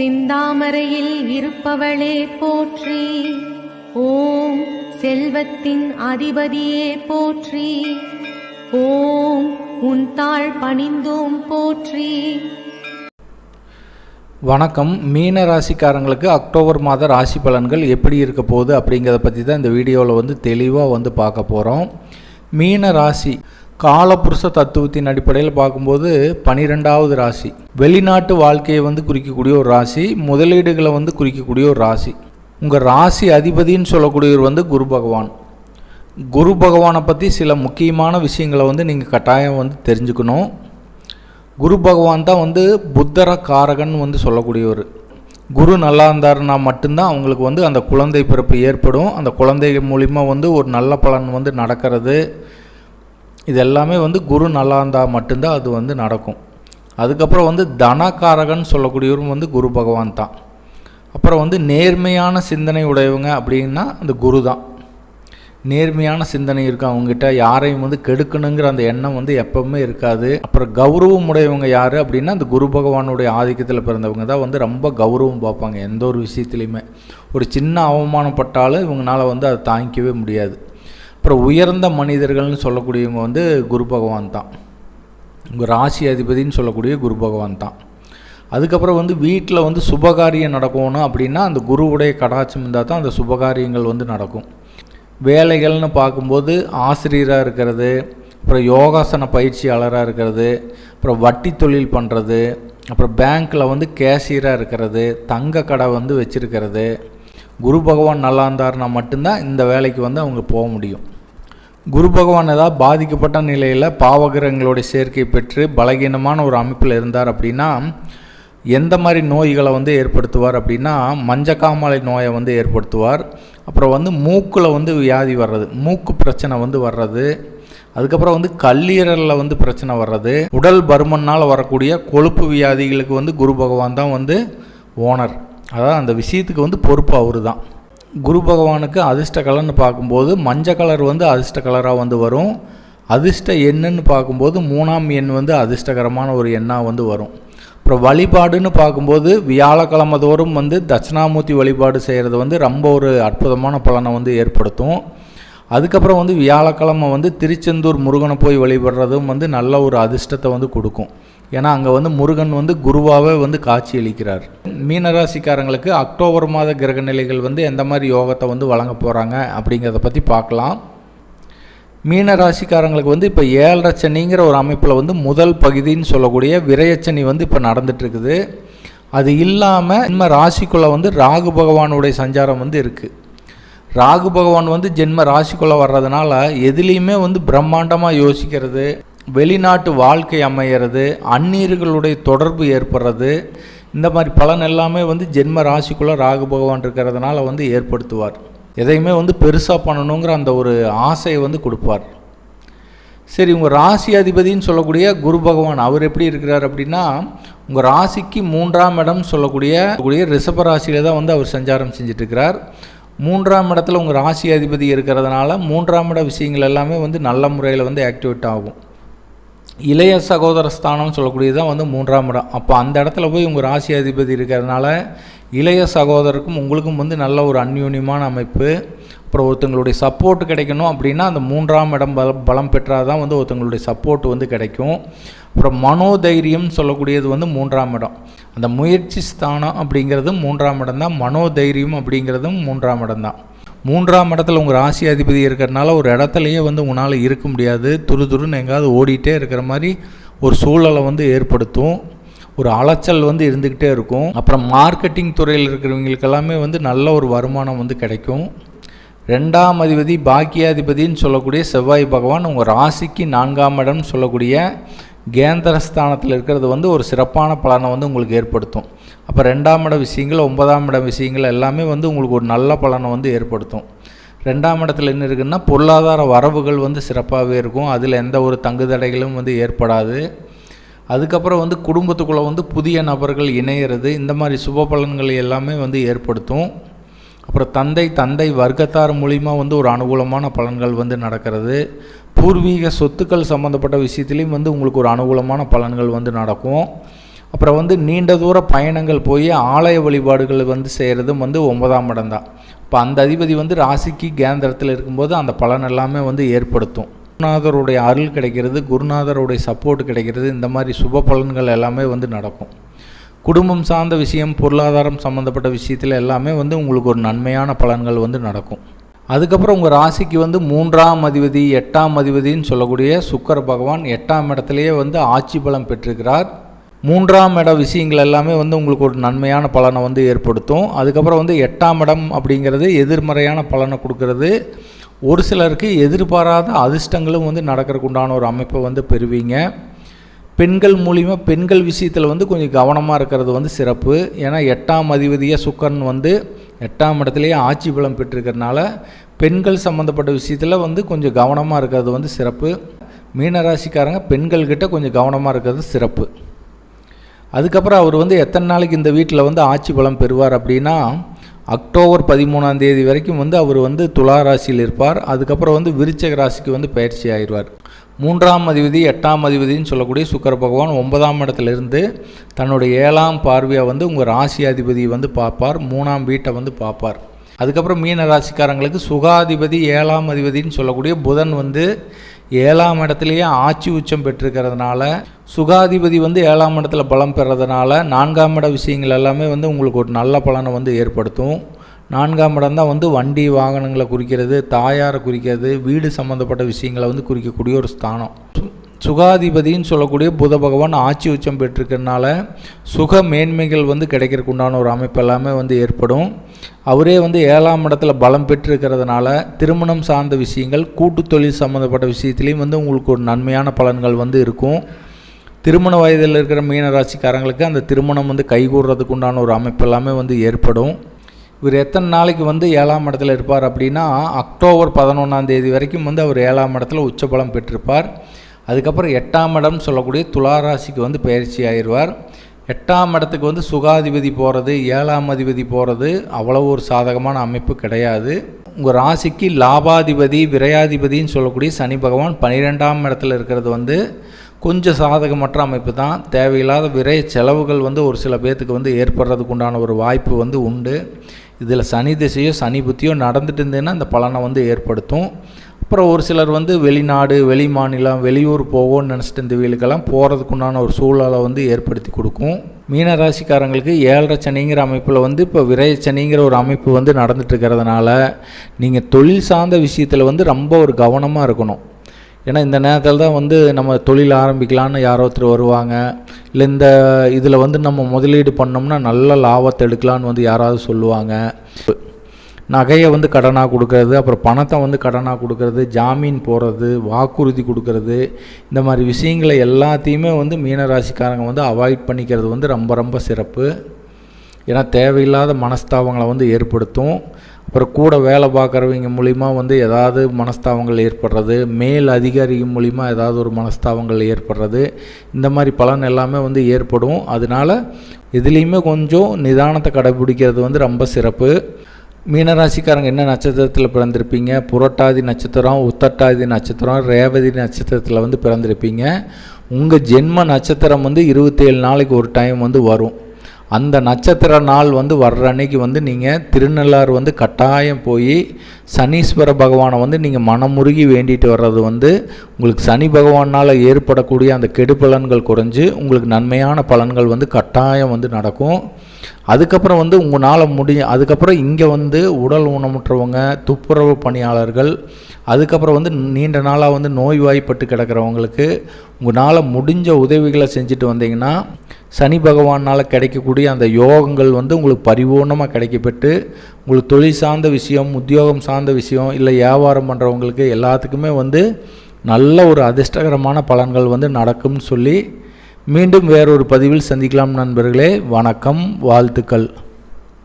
சிந்தாமரையில் இருப்பவளே போற்றி. ஓம் செல்வத்தின் அதிபதியே போற்றி. ஓம் உன் தாழ் பணிந்தோம் போற்றி. வணக்கம். மீன ராசிக்காரங்களுக்கு அக்டோபர் மாத ராசி பலன்கள் எப்படி இருக்க போகுது அப்படிங்கிறத பற்றி தான் இந்த வீடியோவில் வந்து தெளிவாக வந்து பார்க்க போகிறோம் மீன ராசி காலபுருஷ தத்துவத்தின் அடிப்படையில் பார்க்கும்போது பனிரெண்டாவது ராசி. வெளிநாட்டு வாழ்க்கையை வந்து குறிக்கக்கூடிய ஒரு ராசி முதலீடுகளை வந்து குறிக்கக்கூடிய ஒரு ராசி. உங்கள் ராசி அதிபதின்னு சொல்லக்கூடியவர் வந்து குரு பகவான். குரு பகவானை பற்றி சில முக்கியமான விஷயங்களை வந்து நீங்கள் கட்டாயம் வந்து தெரிஞ்சுக்கணும். குரு பகவான் தான் வந்து புத்தர காரகன் வந்து சொல்லக்கூடியவர். குரு நல்லா இருந்தாருன்னா மட்டும்தான் அவங்களுக்கு வந்து அந்த குழந்தை பிறப்பு ஏற்படும். அந்த குழந்தை மூலிமா வந்து ஒரு நல்ல பலன் வந்து நடக்கிறது. இது எல்லாமே வந்து குரு நல்லா இருந்தால் மட்டும்தான் அது வந்து நடக்கும். அதுக்கப்புறம் வந்து தனகாரகன் சொல்லக்கூடியவரும் வந்து குரு பகவான் தான். அப்புறம் வந்து நேர்மையான சிந்தனை உடையவங்க அப்படின்னா அந்த குரு தான். நேர்மையான சிந்தனை இருக்கும் அவங்ககிட்ட. யாரையும் வந்து கெடுக்கணுங்கிற அந்த எண்ணம் வந்து எப்பவுமே இருக்காது. அப்புறம் கௌரவம் உடையவங்க யார் அப்படின்னா அந்த குரு பகவானுடைய ஆதிக்கத்தில் பிறந்தவங்க தான் வந்து ரொம்ப கௌரவம் பார்ப்பாங்க எந்த ஒரு விஷயத்துலையுமே. ஒரு சின்ன அவமானப்பட்டாலும் இவங்களால வந்து அதை தாங்கிக்கவே முடியாது. அப்புறம் உயர்ந்த மனிதர்கள்னு சொல்லக்கூடியவங்க வந்து குரு பகவான் தான். உங்கள் ராசி அதிபதின்னு சொல்லக்கூடிய குரு பகவான் தான். அதுக்கப்புறம் வந்து வீட்டில் வந்து சுபகாரியம் நடக்கணும் அப்படின்னா அந்த குருவுடைய கடாட்சம் இருந்தால் தான் அந்த சுபகாரியங்கள் வந்து நடக்கும். வேலைகள்னு பார்க்கும்போது ஆசிரியராக இருக்கிறது அப்புறம் யோகாசன பயிற்சியாளராக இருக்கிறது அப்புறம் வட்டி தொழில் பண்ணுறது அப்புறம் பேங்க்கில் வந்து கேஷியராக இருக்கிறது தங்க கடை வந்து வச்சுருக்கிறது குரு பகவான் நல்லா இருந்தாருன்னா மட்டும்தான் இந்த வேலைக்கு வந்து அவங்க போக முடியும். குரு பகவான் ஏதாவது பாதிக்கப்பட்ட நிலையில் பாவகிரகங்களுடைய சேர்க்கை பெற்று பலகீனமான ஒரு அமைப்பில் இருந்தார் அப்படின்னா எந்த மாதிரி நோய்களை வந்து ஏற்படுத்துவார் அப்படின்னா மஞ்சக்காமலை நோயை வந்து ஏற்படுத்துவார். அப்புறம் வந்து மூக்கில் வந்து வியாதி வர்றது மூக்கு பிரச்சனை வந்து வர்றது. அதுக்கப்புறம் வந்து கல்லீரலில் வந்து பிரச்சனை வர்றது. உடல் பருமனால் வரக்கூடிய கொழுப்பு வியாதிகளுக்கு வந்து குரு பகவான் தான் வந்து ஓனர். அதாவது அந்த விஷயத்துக்கு வந்து பொறுப்பு அவர் தான் குரு பகவானுக்கு அதிர்ஷ்ட கலர்னு பார்க்கும்போது மஞ்சள் கலர் வந்து அதிர்ஷ்ட கலராக வந்து வரும். அதிர்ஷ்ட எண்ணுன்னு பார்க்கும்போது மூணாம் எண் வந்து அதிர்ஷ்டகரமான ஒரு எண்ணாக வந்து வரும். அப்புறம் வழிபாடுன்னு பார்க்கும்போது வியாழக்கிழமை தோறும் வந்து தட்சிணாமூர்த்தி வழிபாடு செய்கிறது வந்து ரொம்ப ஒரு அற்புதமான பலனை வந்து ஏற்படுத்தும். அதுக்கப்புறம் வந்து வியாழக்கிழமை வந்து திருச்செந்தூர் முருகனை போய் வழிபடுறதும் வந்து நல்ல ஒரு அதிர்ஷ்டத்தை வந்து கொடுக்கும். ஏன்னா அங்கே வந்து முருகன் வந்து குருவாகவே வந்து காட்சி அளிக்கிறார் மீனராசிக்காரங்களுக்கு அக்டோபர் மாத கிரக நிலைகள் வந்து எந்த மாதிரி யோகத்தை வந்து வழங்க போகிறாங்க அப்படிங்கிறத பற்றி பார்க்கலாம். மீன ராசிக்காரங்களுக்கு வந்து இப்போ ஏழரை சனிங்கிற ஒரு அமைப்பில் வந்து முதல் பகுதின்னு சொல்லக்கூடிய விரையச்சனி வந்து இப்போ நடந்துட்டுருக்குது. அது இல்லாமல் ஜென்ம ராசிக்குள்ளே வந்து ராகு பகவானுடைய சஞ்சாரம் வந்து இருக்குது ராகு பகவான் வந்து ஜென்ம ராசிக்குள்ளே வர்றதுனால எதுலேயுமே வந்து பிரம்மாண்டமாக யோசிக்கிறது வெளிநாட்டு வாழ்க்கை அமையிறது அந்நீர்களுடைய தொடர்பு ஏற்படுறது இந்த மாதிரி பலன் எல்லாமே வந்து ஜென்ம ராசிக்குள்ளே ராகு பகவான் இருக்கிறதுனால வந்து ஏற்படுத்துவார். எதையுமே வந்து பெருசாக பண்ணணுங்கிற அந்த ஒரு ஆசையை வந்து கொடுப்பார். சரி உங்கள் ராசி அதிபதின்னு சொல்லக்கூடிய குரு பகவான் அவர் எப்படி இருக்கிறார் அப்படின்னா உங்கள் ராசிக்கு மூன்றாம் இடம் சொல்லக்கூடிய கூடிய ரிஷப ராசியில் தான் வந்து அவர் சஞ்சாரம் செஞ்சுட்டு இருக்கிறார் மூன்றாம் இடத்துல உங்கள் ராசி அதிபதி இருக்கிறதுனால மூன்றாம் இட விஷயங்கள் எல்லாமே வந்து நல்ல முறையில் வந்து ஆக்டிவேட் ஆகும். இளைய சகோதர ஸ்தானம்னு சொல்லக்கூடியது வந்து மூன்றாம் இடம். அப்போ அந்த இடத்துல போய் உங்கள் ராசி அதிபதி இருக்கிறதுனால இளைய சகோதரருக்கும் உங்களுக்கும் வந்து நல்ல ஒரு அந்யூன்யமான அமைப்பு. அப்புறம் ஒருத்தங்களுடைய சப்போர்ட் கிடைக்கணும் அப்படின்னா அந்த மூன்றாம் இடம் பலம் பலம் பெற்றால் தான் வந்து ஒருத்தங்களுடைய சப்போர்ட் வந்து கிடைக்கும். அப்புறம் மனோதைரியம் சொல்லக்கூடியது வந்து மூன்றாம் இடம். அந்த முயற்சி ஸ்தானம் அப்படிங்கிறது மூன்றாம் இடம் தான். மனோதைரியம் அப்படிங்கிறதும் மூன்றாம் இடம் தான். மூன்றாம் இடத்துல உங்கள் ராசி அதிபதி இருக்கிறதுனால ஒரு இடத்துலையே வந்து உங்களால் இருக்க முடியாது. துரு துருன்னு எங்காவது ஓடிட்டே இருக்கிற மாதிரி ஒரு சூழலை வந்து ஏற்படுத்தும். ஒரு அலைச்சல் வந்து இருந்துக்கிட்டே இருக்கும். அப்புறம் மார்க்கெட்டிங் துறையில் இருக்கிறவங்களுக்கு எல்லாமே வந்து நல்ல ஒரு வருமானம் வந்து கிடைக்கும். ரெண்டாம் அதிபதி பாக்கியாதிபதின்னு சொல்லக்கூடிய செவ்வாய் பகவான் உங்கள் ராசிக்கு நான்காம் இடம்னு சொல்லக்கூடிய கேந்திரஸ்தானத்தில் இருக்கிறது வந்து ஒரு சிறப்பான பலனை வந்து உங்களுக்கு ஏற்படுத்தும். அப்போ ரெண்டாம் இட விஷயங்கள் ஒன்பதாம் இட விஷயங்கள் எல்லாமே வந்து உங்களுக்கு ஒரு நல்ல பலனை வந்து ஏற்படுத்தும். ரெண்டாம் இடத்துல என்ன இருக்குன்னா பொருளாதார வரவுகள் வந்து சிறப்பாகவே இருக்கும். அதில் எந்த ஒரு தங்குதடைகளும் வந்து ஏற்படாது. அதுக்கப்புறம் வந்து குடும்பத்துக்குள்ளே வந்து புதிய நபர்கள் இணையிறது இந்த மாதிரி சுப பலன்களை எல்லாமே வந்து ஏற்படுத்தும். அப்புறம் தந்தை தந்தை வர்க்கத்தார் மூலிமா வந்து ஒரு அனுகூலமான பலன்கள் வந்து நடக்கிறது. பூர்வீக சொத்துக்கள் சம்மந்தப்பட்ட விஷயத்துலேயும் வந்து உங்களுக்கு ஒரு அனுகூலமான பலன்கள் வந்து நடக்கும். அப்புறம் வந்து நீண்ட தூர பயணங்கள் போய் ஆலய வழிபாடுகள் வந்து செய்கிறதும் வந்து ஒன்பதாம் இடம் தான். இப்போ அந்த அதிபதி வந்து ராசிக்கு கேந்திரத்தில் இருக்கும்போது அந்த பலன் எல்லாமே வந்து ஏற்படுத்தும். குருநாதருடைய அருள் கிடைக்கிறது குருநாதருடைய சப்போர்ட் கிடைக்கிறது இந்த மாதிரி சுப பலன்கள் எல்லாமே வந்து நடக்கும். குடும்பம் சார்ந்த விஷயம் பொருளாதாரம் சம்மந்தப்பட்ட விஷயத்தில் எல்லாமே வந்து உங்களுக்கு ஒரு நன்மையான பலன்கள் வந்து நடக்கும். அதுக்கப்புறம் உங்கள் ராசிக்கு வந்து மூன்றாம் அதிபதி எட்டாம் அதிபதின்னு சொல்லக்கூடிய சுக்கர பகவான் எட்டாம் இடத்துலையே வந்து ஆட்சி பலம் பெற்றிருக்கிறார். மூன்றாம் இட விஷயங்கள் எல்லாமே வந்து உங்களுக்கு ஒரு நன்மையான பலனை வந்து ஏற்படுத்தும். அதுக்கப்புறம் வந்து எட்டாம் இடம் அப்படிங்கிறது எதிர்மறையான பலனை கொடுக்கறது. ஒரு சிலருக்கு எதிர்பாராத அதிர்ஷ்டங்களும் வந்து நடக்கிறதுக்கு உண்டான ஒரு அமைப்பை வந்து பெறுவீங்க. பெண்கள் மூலிமா பெண்கள் விஷயத்தில் வந்து கொஞ்சம் கவனமாக இருக்கிறது வந்து சிறப்பு. ஏன்னா எட்டாம் அதிபதியாக சுக்கரன் வந்து எட்டாம் இடத்துலையே ஆட்சி பலம் பெற்றிருக்கிறதுனால பெண்கள் சம்மந்தப்பட்ட விஷயத்தில் வந்து கொஞ்சம் கவனமாக இருக்கிறது வந்து சிறப்பு. மீனராசிக்காரங்க பெண்கள்கிட்ட கொஞ்சம் கவனமாக இருக்கிறது சிறப்பு. அதுக்கப்புறம் அவர் வந்து எத்தனை நாளைக்கு இந்த வீட்டில் வந்து ஆட்சி பலம் பெறுவார் அப்படின்னா அக்டோபர் பதிமூணாம் தேதி வரைக்கும் வந்து அவர் வந்து துலா ராசியில் இருப்பார். அதுக்கப்புறம் வந்து விருச்சக ராசிக்கு வந்து பயிற்சி ஆயிடுவார். மூன்றாம் அதிபதி எட்டாம் அதிபதினு சொல்லக்கூடிய சுக்கர பகவான் ஒன்பதாம் இடத்துலேருந்து தன்னுடைய ஏழாம் பார்வையாக வந்து உங்கள் ராசி அதிபதி வந்து பார்ப்பார். மூணாம் வீட்டை வந்து பார்ப்பார். அதுக்கப்புறம் மீன ராசிக்காரங்களுக்கு சுகாதிபதி ஏழாம் அதிபதினு சொல்லக்கூடிய புதன் வந்து ஏழாம் இடத்துலையே ஆட்சி உச்சம் பெற்றிருக்கிறதுனால சுகாதிபதி வந்து ஏழாம் இடத்துல பலம் பெறதுனால நான்காம் இட விஷயங்கள் எல்லாமே வந்து உங்களுக்கு ஒரு நல்ல பலனை வந்து ஏற்படுத்தும். நான்காம் இடம் தான் வந்து வண்டி வாகனங்களை குறிக்கிறது தாயாரை குறிக்கிறது வீடு சம்மந்தப்பட்ட விஷயங்களை வந்து குறிக்கக்கூடிய ஒரு ஸ்தானம். சுகாதிபதின்னு சொல்லக்கூடிய புத பகவான் ஆட்சி உச்சம் பெற்றிருக்கிறதுனால சுக மேன்மைகள் வந்து கிடைக்கிறக்குண்டான ஒரு அமைப்பு எல்லாமே வந்து ஏற்படும். அவரே வந்து ஏழாம் இடத்துல பலம் பெற்றிருக்கிறதுனால திருமணம் சார்ந்த விஷயங்கள் கூட்டு தொழில் சம்மந்தப்பட்ட விஷயத்துலேயும் வந்து உங்களுக்கு ஒரு நன்மையான பலன்கள் வந்து இருக்கும். திருமண வயதில் இருக்கிற மீனராசிக்காரங்களுக்கு அந்த திருமணம் வந்து கைகூடுறதுக்கு உண்டான ஒரு அமைப்பு எல்லாமே வந்து ஏற்படும். இவர் எத்தனை நாளைக்கு வந்து ஏழாம் இடத்துல இருப்பார் அப்படின்னா அக்டோபர் பதினொன்றாம் தேதி வரைக்கும் வந்து அவர் ஏழாம் இடத்துல உச்சபலம் பெற்றிருப்பார். அதுக்கப்புறம் எட்டாம் இடம் சொல்லக்கூடிய துளாராசிக்கு வந்து பயிற்சி ஆயிடுவார். எட்டாம் இடத்துக்கு வந்து சுகாதிபதி போகிறது ஏழாம் அதிபதி போகிறது அவ்வளோ ஒரு சாதகமான அமைப்பு கிடையாது. உங்கள் ராசிக்கு லாபாதிபதி விரையாதிபதின்னு சொல்லக்கூடிய சனி பகவான் பன்னிரெண்டாம் இடத்துல இருக்கிறது வந்து கொஞ்சம் சாதகமற்ற அமைப்பு தான். தேவையில்லாத விரை செலவுகள் வந்து ஒரு சில பேர்த்துக்கு வந்து ஏற்படுறதுக்கு உண்டான ஒரு வாய்ப்பு வந்து உண்டு. இதில் சனி திசையோ சனி புத்தியோ நடந்துட்டு இருந்ததுன்னா அந்த பலனை வந்து ஏற்படுத்தும். அப்புறம் ஒரு சிலர் வந்து வெளிநாடு வெளி மாநிலம் வெளியூர் போவோன்னு நினச்சிட்டு இந்த வீலுக்கெல்லாம் போகிறதுக்குண்டான ஒரு சூழலை வந்து ஏற்படுத்தி கொடுக்கும். மீனராசிக்காரங்களுக்கு ஏழரை சனிங்கிற அமைப்பில் வந்து இப்போ விரைய சனிங்கிற ஒரு அமைப்பு வந்து நடந்துட்டுருக்கிறதுனால நீங்கள் தொழில் சார்ந்த விஷயத்தில் வந்து ரொம்ப ஒரு கவனமாக இருக்கணும். ஏன்னா இந்த நேரத்தில் தான் வந்து நம்ம தொழில் ஆரம்பிக்கலான்னு யாரோ ஒருத்தர் வருவாங்க. இல்லை இந்த இதில் வந்து நம்ம முதலீடு பண்ணோம்னா நல்ல லாபத்தை எடுக்கலான்னு வந்து யாராவது சொல்லுவாங்க. நகையை வந்து கடனாக கொடுக்கறது அப்புறம் பணத்தை வந்து கடனாக கொடுக்கறது ஜாமீன் போடுறது வாக்குறுதி கொடுக்கறது இந்த மாதிரி விஷயங்களை எல்லாத்தையுமே வந்து மீனராசிக்காரங்க வந்து அவாய்ட் பண்ணிக்கிறது வந்து ரொம்ப ரொம்ப சிறப்பு. ஏன்னா தேவையில்லாத மனஸ்தாபங்களை வந்து ஏற்படுத்தும். அப்புறம் கூட வேலை பார்க்குறவங்க மூலிமா வந்து ஏதாவது மனஸ்தாபங்கள் ஏற்படுறது மேல் அதிகாரி மூலிமா ஏதாவது ஒரு மனஸ்தாபங்கள் ஏற்படுறது இந்த மாதிரி பலன் எல்லாமே வந்து ஏற்படும். அதனால் இதுலேயுமே கொஞ்சம் நிதானத்தை கடைபிடிக்கிறது வந்து ரொம்ப சிறப்பு. மீனராசிக்காரங்க என்ன நட்சத்திரத்தில் பிறந்திருப்பீங்க? புரட்டாதி நட்சத்திரம் உத்தட்டாதி நட்சத்திரம் ரேவதி நட்சத்திரத்தில் வந்து பிறந்திருப்பீங்க. உங்கள் ஜென்ம நட்சத்திரம் வந்து இருபத்தேழு நாளைக்கு ஒரு டைம் வந்து வரும். அந்த நட்சத்திர நாள் வந்து வர்ற அன்னைக்கு வந்து நீங்கள் திருநள்ளாறு வந்து கட்டாயம் போய் சனீஸ்வர பகவானை வந்து நீங்கள் மனமுருகி வேண்டிட்டு வர்றது வந்து உங்களுக்கு சனி பகவானால் ஏற்படக்கூடிய அந்த கெடுபலன்கள் குறைஞ்சு உங்களுக்கு நன்மையான பலன்கள் வந்து கட்டாயம் வந்து நடக்கும். அதுக்கப்புறம் வந்து உங்களால் முடியும் அதுக்கப்புறம் இங்கே வந்து உடல் ஊனமுற்றவங்க துப்புரவு பணியாளர்கள் அதுக்கப்புறம் வந்து நீண்ட நாளாக வந்து நோய்வாய்ப்பட்டு கிடக்கிறவங்களுக்கு உங்களால் முடிஞ்ச உதவிகளை செஞ்சுட்டு வந்தீங்கன்னா சனி பகவானால் கிடைக்கக்கூடிய அந்த யோகங்கள் வந்து உங்களுக்கு பரிபூர்ணமாக கிடைக்கப்பட்டு உங்களுக்கு தொழில் சார்ந்த விஷயம் உத்தியோகம் சார்ந்த விஷயம் இல்லை வியாபாரம் பண்ணுறவங்களுக்கு எல்லாத்துக்குமே வந்து நல்ல ஒரு அதிர்ஷ்டகரமான பலன்கள் வந்து நடக்கும்னு சொல்லி மீண்டும் வேறொரு பதிவில் சந்திக்கலாம் நண்பர்களே. வணக்கம் வாழ்த்துக்கள்.